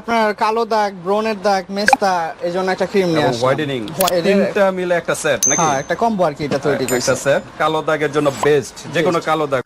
আপনার কালো দাগ ব্রনের দাগ মেস্তা এই জন্য একটা ক্রিম নিয়ে আসলাম। হোয়াইটেনিং তিনটা মিলে একটা সেট নাকি? হ্যাঁ একটা কম্বো আর কি এটা তৈরি একটা করছে। সেট কালো দাগের জন্য বেস্ট যে কোনো কালো দাগ।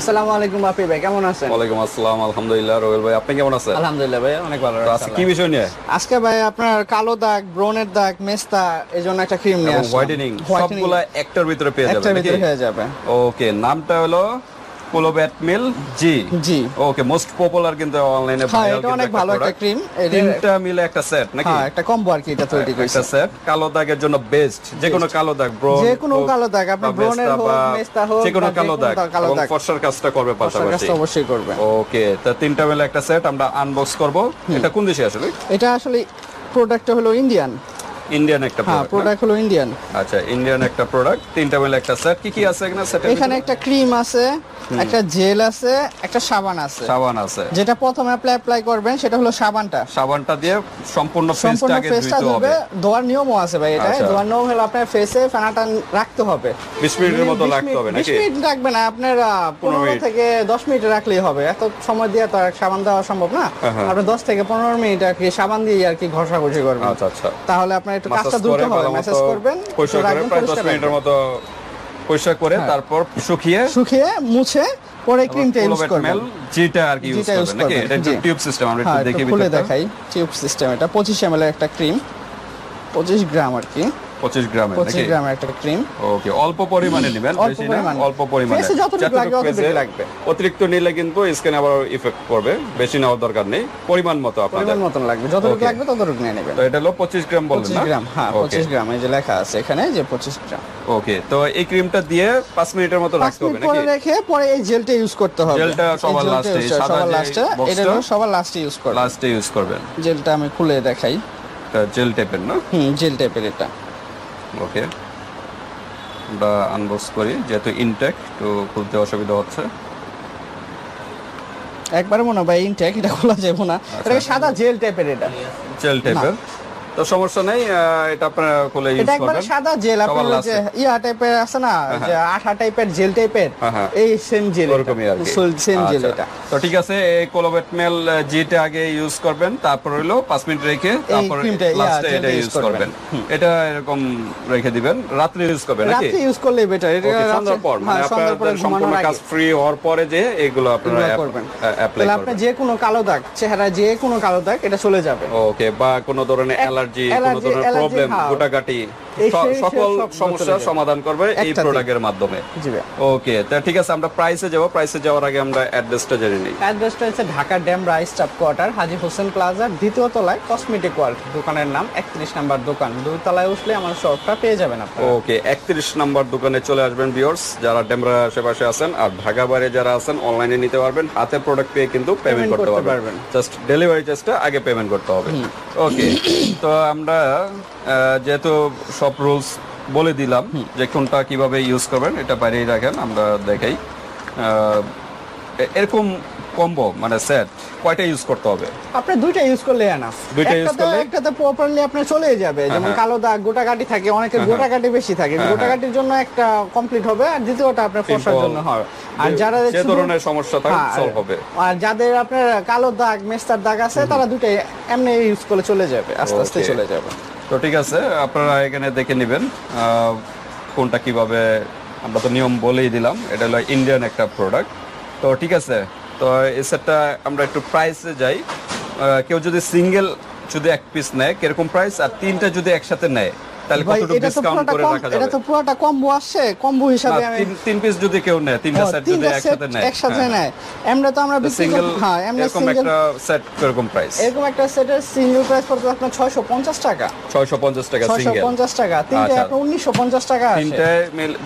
আসসালামু আলাইকুম বাপি ভাই কেমন আছেন? ওয়ালাইকুম আসসালাম আলহামদুলিল্লাহ রোহেল ভাই আপনি কেমন আছেন? আলহামদুলিল্লাহ ভাই অনেক ভালো আছি কি বিষয় নিয়ে? আজকে ভাই আপনার কালো দাগ ব্রনের দাগ মেস্তা এই জন্য একটা ক্রিম নিয়ে আসছি হোয়াইটেনিং সবগুলা একটার ভিতরে পেয়ে যাবেন একটার ভিতরে হয়ে যাবে। ওকে নামটা হলো পোলো ব্যাট মিল জি। জি। ওকে মোস্ট পপুলার কিন্তু অনলাইনে হ্যাঁ এটা অনেক ভালো একটা ক্রিম তিনটা মিলে একটা সেট নাকি? হ্যাঁ একটা কম্বো আর কি এটা তৈরি করছে। একটা সেট কালো দাগের জন্য বেস্ট যে কোনো কালো দাগ ব্রো যে কোনো কালো দাগ, আপনার ব্রনের হোক, মেস্তা হোক, যে কোনো কালো দাগ। এবং ফর্সার কাজটা করবে পাশাপাশি। অবশ্যই করবে। ওকে তা তিনটা মিলে একটা সেট আমরা আনবক্স করব। এটা কোন দেশে আসলে? এটা আসলে প্রোডাক্টটা হলো ইন্ডিয়ান ইন্ডিয়ান একটা হ্যাঁ প্রোডাক্ট প্রোডাক্ট হলো ইন্ডিয়ান আচ্ছা ইন্ডিয়ান একটা প্রোডাক্ট তিনটা মিলে একটা সেট কি কি আছে এখানে সেট এখানে একটা ক্রিম আছে একটা জেল আছে একটা সাবান আছে। সাবান আছে। যেটা প্রথমে অ্যাপ্লাই অ্যাপ্লাই করবেন সেটা হলো সাবানটা। সাবানটা দিয়ে সম্পূর্ণ ফেসটা সম্পূর্ণ ফেসটা হবে। ধুবে ধোয়ার নিয়মও আছে ভাই এটা আচ্ছা। ধোয়ার নিয়ম হলো আপনার ফেসে ফেনাটা রাখতে হবে। 20 মিনিটের মতো রাখতে হবে মিনিট- 20 মিনিট রাখবে না আপনার পনেরো মিনিট। থেকে দশ মিনিট রাখলেই হবে। এত সময় দিয়ে তো সাবান দেওয়া সম্ভব না। হ্যাঁ, হ্যাঁ। আপনি দশ থেকে পনেরো মিনিট আর কি সাবান দিয়ে আর কি ঘষাঘষি করবেন। আচ্ছা আচ্ছা। তাহলে আপনার একটু কাজটা দ্রুত হবে মেসেজ করবেন পরিষ্কার করে প্রায় 10 মিনিটের মতো পরিষ্কার করে হ্যাঁ। তারপর শুকিয়ে শুকিয়ে মুছে পরে ক্রিমটা ইউজ করবেন। যেটা আর কি ইউজ করবেন নাকি? এটা টিউব সিস্টেম আমরা একটু দেখে খুলে দেখাই। টিউব সিস্টেম এটা পঁচিশ এর একটা ক্রিম পঁচিশ গ্রাম আর কি। 25 গ্রামের পঁচিশ নাকি? গ্রামের একটা ক্রিম ওকে অল্প পরিমাণে নেবেন বেশি না অল্প পরিমাণে। যতটুকু যতটুকু লাগে অতটুকু লাগবে। অতিরিক্ত নিলে কিন্তু স্কিন আবার ইফেক্ট করবে বেশি নেওয়ার দরকার নেই পরিমাণ মতো আপনাদের। পরিমাণ মতন লাগবে যতটুকু লাগবে ততটুকু নিয়ে নেবেন। তো এটা হলো 25 গ্রাম বললেন না? গ্রাম হ্যাঁ ওকে পঁচিশ গ্রাম এই যে লেখা আছে এখানে যে পঁচিশ গ্রাম। ওকে তো এই ক্রিমটা দিয়ে 5 মিনিটের মতো রাখতে হবে মিনিট পরে রেখে পরে এই জেলটা ইউজ করতে হবে। জেলটা সবার use- সাদা লাস্টে এটা সবার লাস্টে ইউজ করবে লাস্টে ইউজ করবেন। জেলটা আমি খুলে দেখাই। জেল টাইপের না? হুম জেল টাইপের এটা। ওকে। আমরা আনবক্স করি যেহেতু ইনটেক তো খুলতে অসুবিধা হচ্ছে। একবার মনে হয় ইনটেক এটা খোলা যাবে না। আচ্ছা। এটা সাদা জেল টাইপের এটা। জেল টাইপের তো সমস্যা নেই এটা আপনারা ইউজ এটা সাদা জেল আপনার যে ইয়া টাইপের আছে না যে আঠা টাইপের জেল টাইপের হ্যাঁ, হ্যাঁ। এই সেম জেল আর সেম জেল আচ্ছা। এটা। তো ঠিক আছে এই কোলোবেট মেল যেটা আগে ইউজ করবেন তারপর হলো 5 মিনিট রেখে তারপর লাস্টে এটা ইউজ করবেন। করবেন। এটা এরকম রেখে দিবেন। রাত্রে ইউজ করবেন নাকি? ইউজ করলে বেটার এটা সন্ধ্যার পর মানে হ্যাঁ, আপনাদের সম্পূর্ণ কাজ ফ্রি হওয়ার পরে যে এগুলো আপনারা করবেন। অ্যাপ্লাই করবেন। যে কোনো কালো দাগ চেহারা যে কোনো কালো দাগ এটা চলে যাবে। ওকে বা কোনো ধরনের অ্যালার্জি কোনো ধরনের প্রবলেম সকল সমস্যার সমাধান করবে এই প্রোডাক্টের মাধ্যমে। ওকে তা ঠিক আছে আমরা প্রাইসে যাব। প্রাইসে যাওয়ার আগে আমরা অ্যাড্রেসটা জেনে নিই। অ্যাড্রেসটা হচ্ছে ঢাকা ড্যাম রাইস স্টাফ কোয়ার্টার হাজি হোসেন প্লাজার দ্বিতীয় তলায় কসমেটিক ওয়ার্ল্ড দোকানের নাম একত্রিশ নাম্বার দোকান। দুই তলায় উঠলে আমার শপটা পেয়ে যাবেন আপনারা। ওকে একত্রিশ নাম্বার দোকানে চলে আসবেন ভিউয়ার্স যারা ডেমরা আশেপাশে আছেন আর ঢাকা বাইরে যারা আছেন অনলাইনে নিতে পারবেন। হাতে প্রোডাক্ট পেয়ে কিন্তু পেমেন্ট করতে পারবেন। পারবেন। জাস্ট ডেলিভারি চার্জটা আগে পেমেন্ট করতে হবে। ওকে তো আমরা যেহেতু সব রুলস বলে দিলাম যে কোনটা কীভাবে ইউজ করবেন এটা বাইরেই রাখেন আমরা দেখাই। এরকম কম্বো মানে সেট কয়টা ইউজ করতে হবে? আপনি দুইটা ইউজ করলে এনাফ দুইটা use করলে? একটাতে প্রপারলি আপনার চলে যাবে। যেমন হ্যাঁ। কালো দাগ গোটা কাটি থাকে অনেকের গোটা কাটি বেশি থাকে হ্যাঁ, গোটা কাটির জন্য একটা কমপ্লিট হবে আর দ্বিতীয়টা আপনার ফসার জন্য হবে আর যারা যে ধরনের সমস্যা থাকে হ্যাঁ, সলভ হবে। আর যাদের আপনার কালো দাগ মেস্তার দাগ আছে তারা দুটাই এমনি ইউজ করে চলে যাবে আস্তে আস্তে চলে যাবে। তো ঠিক আছে আপনারা এখানে দেখে নেবেন কোনটা কীভাবে আমরা তো নিয়ম বলেই দিলাম এটা হলো ইন্ডিয়ান একটা প্রোডাক্ট তো ঠিক আছে তো এই সেটটা আমরা একটু প্রাইসে যাই। কেউ যদি সিঙ্গেল যদি এক পিস নেয়, কীরকম প্রাইস আর তিনটা যদি একসাথে নেয় তাহলে কতটুকু ডিসকাউন্ট করে রাখা এটা তো পুরোটা কম্বো আসছে কম্বো হিসাবে আমি তিন- পিস যদি কেউ নেয় তিনটা সেট যদি একসাথে নেয়। একসাথে হ্যাঁ। নেয়। এমনি তো আমরা সিঙ্গেল হ্যাঁ এমনি সিঙ্গেল একটা সেট কীরকম প্রাইস এরকম একটা সেটের সিঙ্গেল প্রাইস পড়বে আপনার ছয়শো পঞ্চাশ টাকা। ছয়শো পঞ্চাশ টাকা সিঙ্গেল পঞ্চাশ টাকা। তিনটে আচ্ছা। আপনার উনিশশো পঞ্চাশ টাকা আসে। তিনটে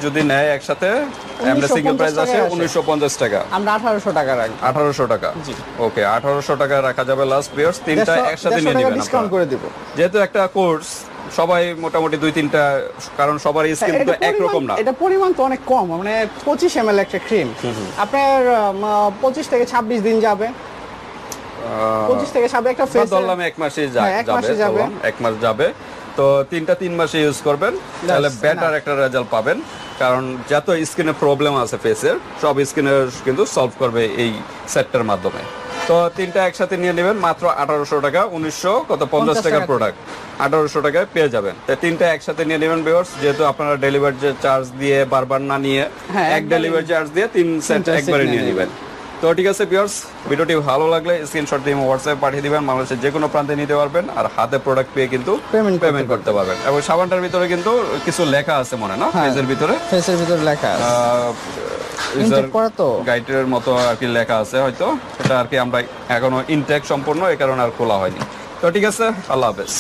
যদি নেয় একসাথে 1950 সিঙ্গেল প্রাইস আসে। উনিশশো পঞ্চাশ টাকা। আমরা আঠারোশো টাকা রাখব। আঠারোশো টাকা। জি। ওকে আঠারোশো টাকা রাখা যাবে লাস্ট পিয়ার্স তিনটা একসাথে নিয়ে নেবেন ডিসকাউন্ট করে দিব। যেহেতু একটা কোর্স সবাই মোটামুটি দুই তিনটা কারণ সবার স্কিন তো একরকম না। এটা পরিমাণ তো অনেক কম মানে পঁচিশ এম একটা ক্রিম আপনার পঁচিশ থেকে ছাব্বিশ দিন যাবে। পঁচিশ থেকে ছাব্বিশ একটা ফেস ধরলাম এক মাসে হ্যাঁ, যাবে মাসে যাবে। এক মাস যাবে। তো তিনটা তিন মাসে ইউজ করবেন তাহলে বেটার একটা রেজাল্ট পাবেন। কারণ যত স্কিনে প্রবলেম আছে ফেসের সব স্কিনের কিন্তু সলভ করবে এই সেটটার মাধ্যমে। তো তিনটা একসাথে নিয়ে নেবেন মাত্র আঠারোশো টাকা উনিশশো কত পঞ্চাশ টাকার টাকা। প্রোডাক্ট আঠারোশো টাকায় পেয়ে যাবেন। তো তিনটা একসাথে নিয়ে নেবেন বিওর্স যেহেতু আপনারা ডেলিভারি চার্জ দিয়ে বারবার না নিয়ে হ্যাঁ, এক ডেলিভারি চার্জ দিয়ে তিন সেট একবারে নিয়ে নেবেন। তো ঠিক আছে ভিউয়ার্স ভিডিওটি ভালো লাগলে স্ক্রিনশট দিয়ে হোয়াটসঅ্যাপে পাঠিয়ে দিবেন। বাংলাদেশের যে কোনো প্রান্তে নিতে পারবেন আর হাতে প্রোডাক্ট পেয়ে কিন্তু পেমেন্ট পেমেন্ট করতে পারবেন। এবং সাবানটার ভিতরে কিন্তু কিছু লেখা আছে মনে না? হ্যাঁ। পেজের ভিতরে? ফেসের ভিতরে লেখা? গাইডের মতো আর কি লেখা আছে হয়তো। সেটা আর কি আমরা এখনও ইনটেক সম্পূর্ণ এই কারণে আর খোলা হয়নি। তো ঠিক আছে আল্লাহ হাফেজ।